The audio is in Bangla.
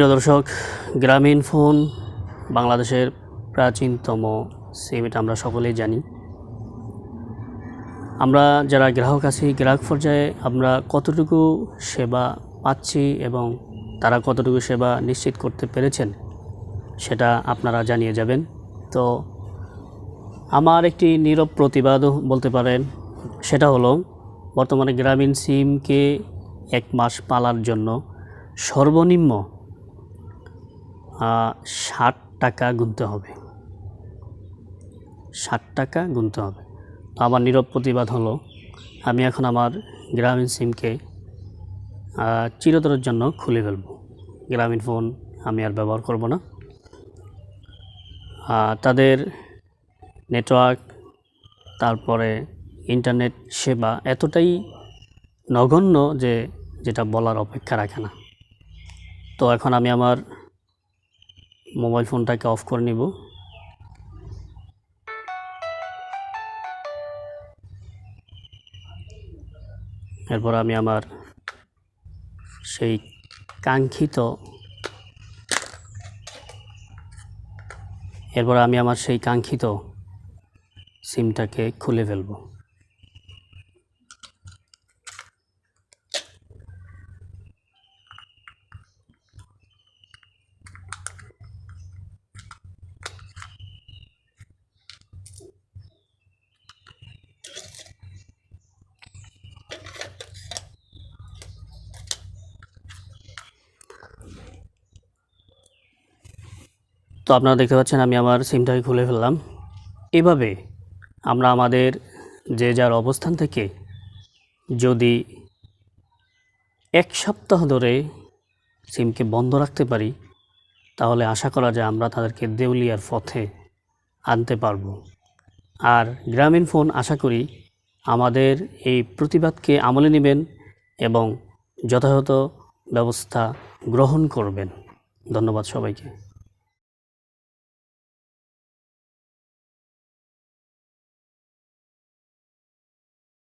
প্রিয় দর্শক, গ্রামীণ ফোন বাংলাদেশের প্রাচীনতম সিম, এটা আমরা সকলেই জানি। আমরা যারা গ্রাহক আছি, গ্রাহক পর্যায়ে আমরা কতটুকু সেবা পাচ্ছি এবং তারা কতটুকু সেবা নিশ্চিত করতে পেরেছেন, সেটা আপনারা জানিয়ে যাবেন। তো আমার একটি নীরব প্রতিবাদও বলতে পারেন, সেটা হলো, বর্তমানে গ্রামীণ সিমকে এক মাস পালার জন্য সর্বনিম্ন ষাট টাকা গুনতে হবে। ষাট টাকা গুনতে হবে। তো আমার নীরব প্রতিবাদ হলো, আমি এখন আমার গ্রামীণ সিমকে চিরতরের জন্য খুলে ফেলব। গ্রামীণ ফোন আমি আর ব্যবহার করব না। তাদের নেটওয়ার্ক, তারপরে ইন্টারনেট সেবা এতটাই নগণ্য যে, যেটা বলার অপেক্ষা রাখে না। তো এখন আমি আমার মোবাইল ফোনটাকে অফ করে নিব। এরপর আমি আমার সেই কাঙ্ক্ষিত এরপর আমি আমার সেই কাঙ্ক্ষিত সিমটাকে খুলে ফেলব। তো আপনারা দেখতে পাচ্ছেন আমি আমার সিমটাকে খুলে ফেললাম। এভাবে আমরা আমাদের যে যার অবস্থান থেকে যদি এক সপ্তাহ ধরে সিমকে বন্ধ রাখতে পারি, তাহলে আশা করা যায় আমরা তাদেরকে দেউলিয়ার পথে আনতে পারব। আর গ্রামীণ ফোন আশা করি আমাদের এই প্রতিবাদকে আমলে নেবেন এবং যথাযথ ব্যবস্থা গ্রহণ করবেন। ধন্যবাদ সবাইকে।